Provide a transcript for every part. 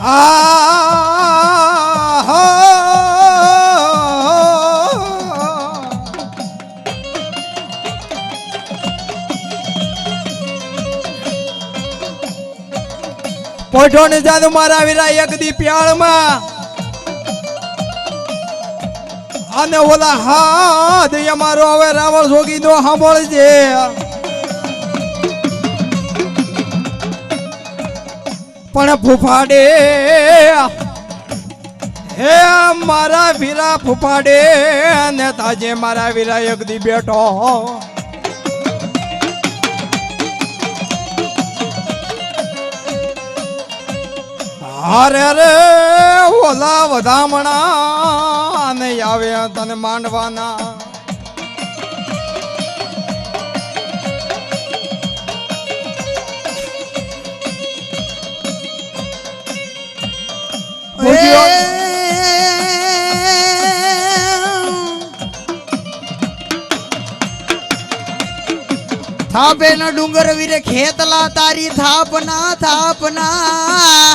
પોઠો ને જાદુ મારા વીરા એક દી પ્યાળમાં. અને ઓલા હાથ અમારો હવે રાવણ જોગી નો સાંભળજે. પણ ફૂફાડે. હે મારા વીરા ફૂફાડે, ને તાજે મારા વીરા એક દી બેઠો. અરે રે ઓલા વધામણા ને આવે તને માંડવાના. થાપે ન ડુંગર વીરે ખેતલા તારી થાપના થાપના.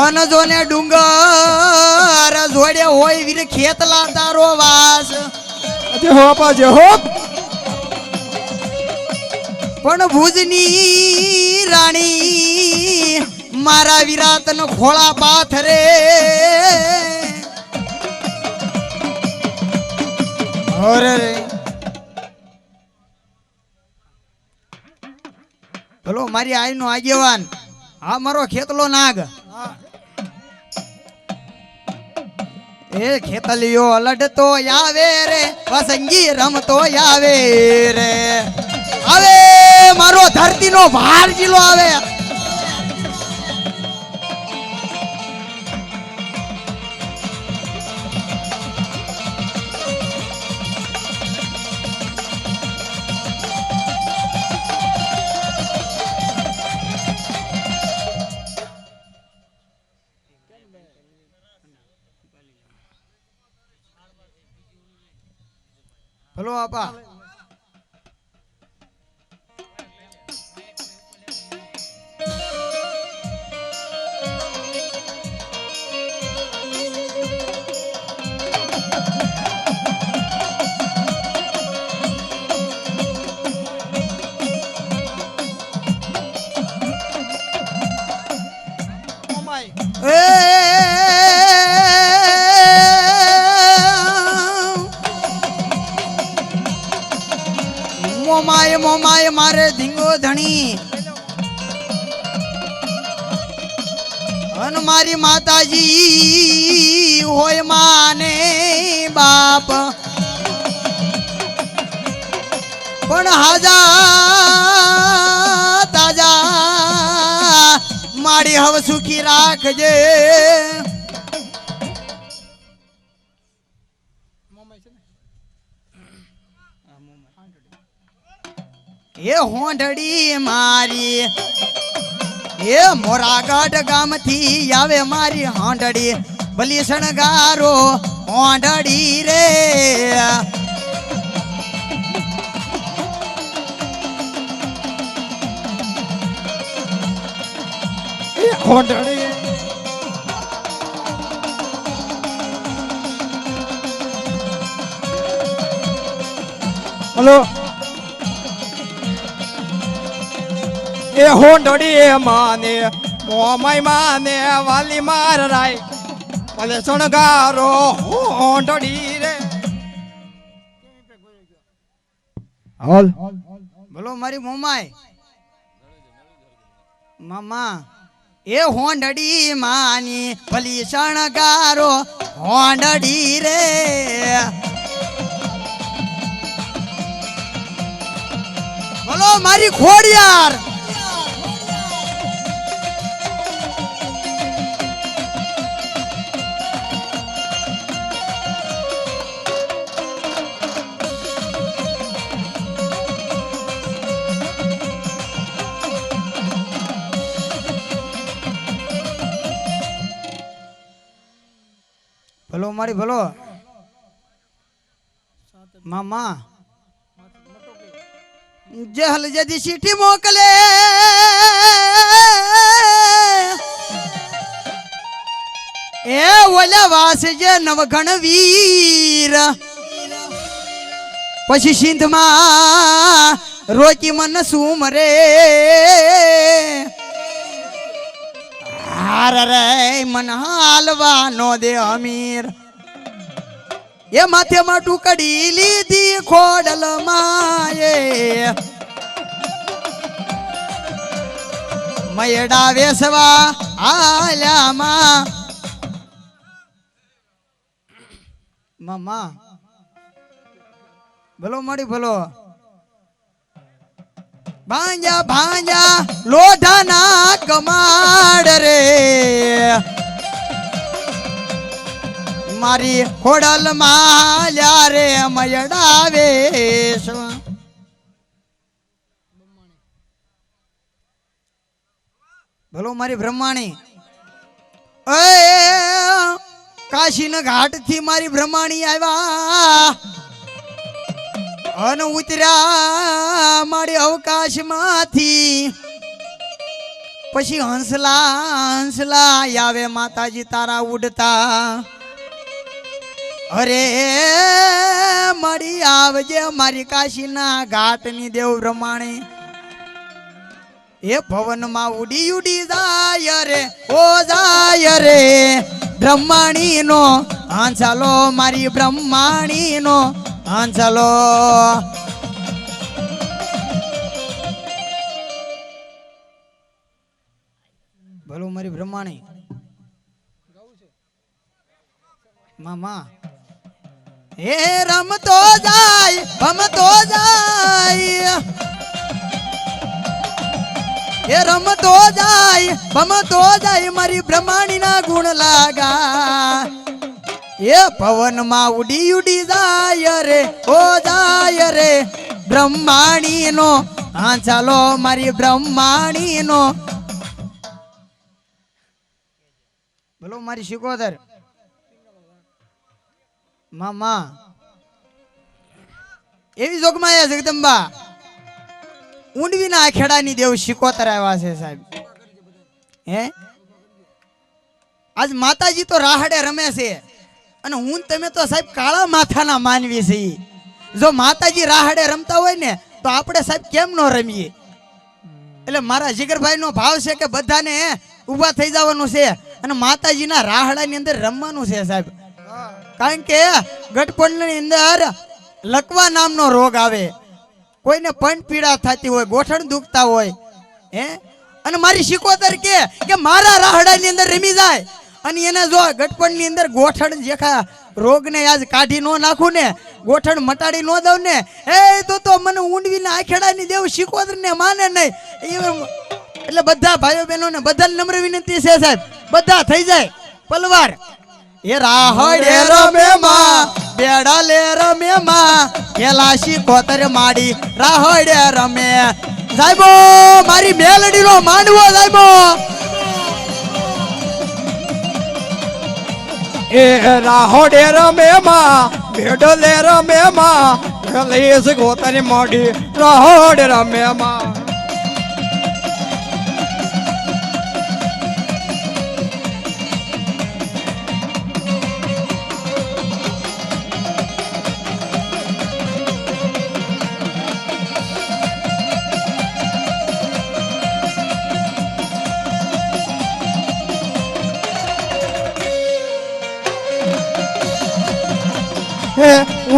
અન જોને ડુંગર જોડે હોય વીરે ખેતલા તારો વાસ. જે હો આપા જે હો. પણ ભુજની રાણી મારા વિરાતન ખોળા પાથરે અરે મારી આઈનો આગેવાન. હા, મારો ખેતલો નાગ. એ ખેતલિયો લડતો આવે રે પસંગી રમતો આવે રે. આવે, મારો ધરતીનો ભાર જીલો આવે. ભલો આપા. મોમાય મારે ધીંગો ધણી. અન મારી માતાજી હોય માને બાપ. પણ હાજા તાજા, મારી હવ સુખી રાખજે. એ હોંઢડી મારી. એ મોરાગઢ ગામથી આવે મારી હોંઢડી ભલી શણગારો હોંઢડી રે. એ હલો. એ હોંડડી એ માને મોમાઈ માને વાલી માર રાય. ભલે શણગારો હોંડડી રે. હોલ. બોલો મારી મોમાઈ. મામા એ હોંડડી માની ભલી શણગારો હોંડડી રે. બોલો મારી ખોડિયાર. ભલો મારી ભલો. મામા. જહલ જદી ચીઠી મોકલે. એ ઓલા વાસ જે નવઘણ વીર. પછી સિંધમાં રોકી મન સુમરે. હાર રે મન હાલવાનો દે અમીર. એ માથે માં ટુકડી લીધી ખોડલ માએ. મયડા વેસવા આલ્યામાં મામા, ભલો મળી ભલો. ભાંજા ભાંજા, લોઢાના કમાડ રે. મારી ખોડલ માલ્યા રે, મયડાવે ભલો મારી બ્રહ્માણી. કાશીના ઘાટથી મારી બ્રહ્માણી આવ્યા. અન ઉતર્યા મારી અવકાશમાંથી. પછી હંસલા હંસલા આવે માતાજી તારા ઉડતા. અરે મળી આવજે મારી કાશીના ઘાટની દેવ બ્રહ્માણી. એ ભવનમાં ઉડી ઉડી જાય રે ઓ જાય રે બ્રહ્માણી નો હાંસાલો મારી બ્રહ્માણી નો હાંસાલો ભલું મારી બ્રહ્માણી. મામા. હે રમતો જાય રમતો જાય. એ રમતો જાય ભમતો જાય, મારી બ્રહ્માણી ના ગુણ લાગા. એ પવનમાં ઉડી ઉડી જાય રે ઓ જાય રે. બ્રહ્માણી નો હા, ચાલો મારી બ્રહ્માણી નો બોલો મારી શિકોદર મામા. એવી જોગમાં જગદંબા ઊંડવીના આખેડાની દેવ શિકોતર આવ્યા છે સાહેબ. હે? આજ માતાજી તો રાહડે રમે છે. અને હું તમે તો સાહેબ કાળા માથાના માનવી છે જો માતાજી રાહડે રમતા હોય ને, તો આપણે સાહેબ કેમ ન રમીએ? એટલે મારા જીગરભાઈ નો ભાવ છે કે બધાને ઊભા થઈ જવાનું છે અને માતાજીના રાહડાની અંદર રમવાનું છે સાહેબ. કારણ કે ગટપણની અંદર લકવા નામનો રોગ આવે. કોઈને પણ પીડા થતી હોય, ગોઠણ દુખતા હોય, હે? અને મારી શિકોતર કે મારા રાહડાની અંદર રમી જાય. અને એને જો ગટપણની અંદર ગોઠણ જેખા રોગને આજ કાઢી ન નાખું ને, ગોઠણ મટાડી ન દઉં ને, એ તો તો મને ઊંડવીને આખેડાની દેવ શિકોતર ને માને નહીં. એટલે બધા ભાઈઓ બહેનો ને બધા નમ્ર વિનંતી છે સાહેબ. બધા થઈ જાય. પલવાર. એ રાહડે રમે માં બેડા લે રમે માં કેલાશી કોતર માડી રાહડે રમે. સાહેબો, મારી મેલડી નો માંડવો સાહેબો. એ રાહોડે રમે માં ભેડલે રમે માં ગલેશ ગોતરી મોડી રાહોડ રમે માં.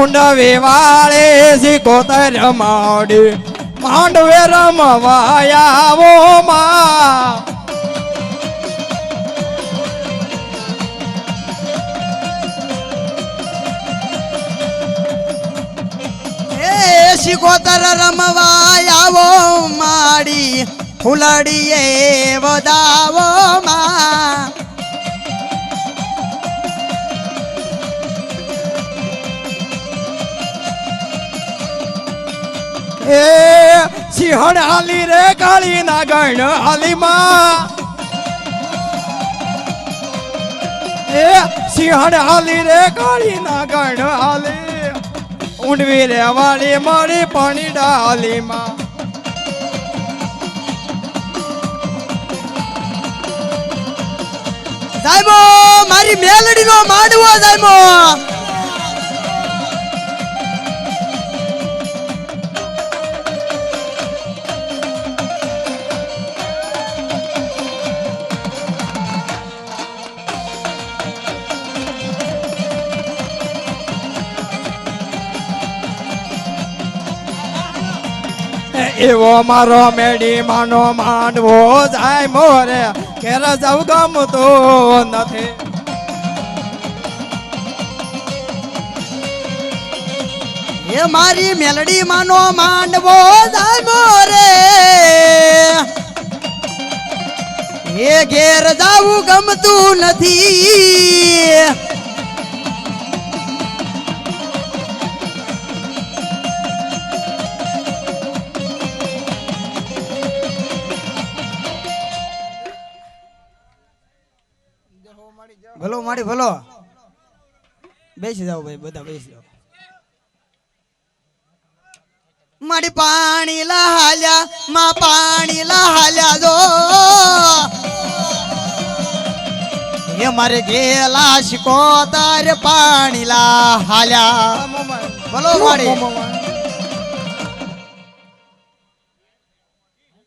હે ઊંડવે વાળે સિકોતર મોડી માંડવે રમવાયાવો માં શિકોતર રમવાયાવો માડી ફૂલડીએ વધાવો માં. એ સિંહણ હાલી રે કાળી ના ગણ હાલી માં એ સિંહણ હાલી રે કાળી ના ગણ હાલી. ઊંડવી રે વાળી મારી પાણી ડાલી માં સાહેબો, મારી મેલડી નો માંડવો, સાહેબો. એવો મારો મેડી માનો માંડવો જાય મોરે, ઘેર જવ ગમતું નથી. એ મારી મેલડી માનો માંડવો જાય રે એ ઘેર જાવું ગમતું નથી. બેસી જાઓ ભાઈ, બધા બેસી જાઓ. મારી પાણી લહાલ્યા, માં પાણી લહાલ્યા જો એ મારે ગેલા શીખો તારે પાણી લહાલ્યા. બોલો મારી.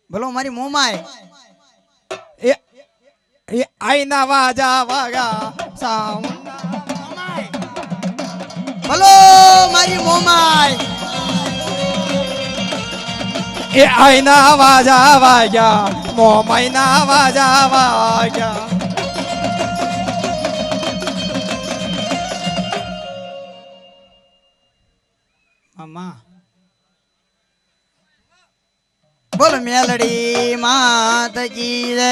બોલો મારી મોમાય એ આઈના વાજા વાગા સાઉન્ડ ભલો મારી મોમાય એ આઈના વાજા વાગ્યા મોમાઈના વાજા વાગ્યા મામા. બોલ મેલડી માત કી જય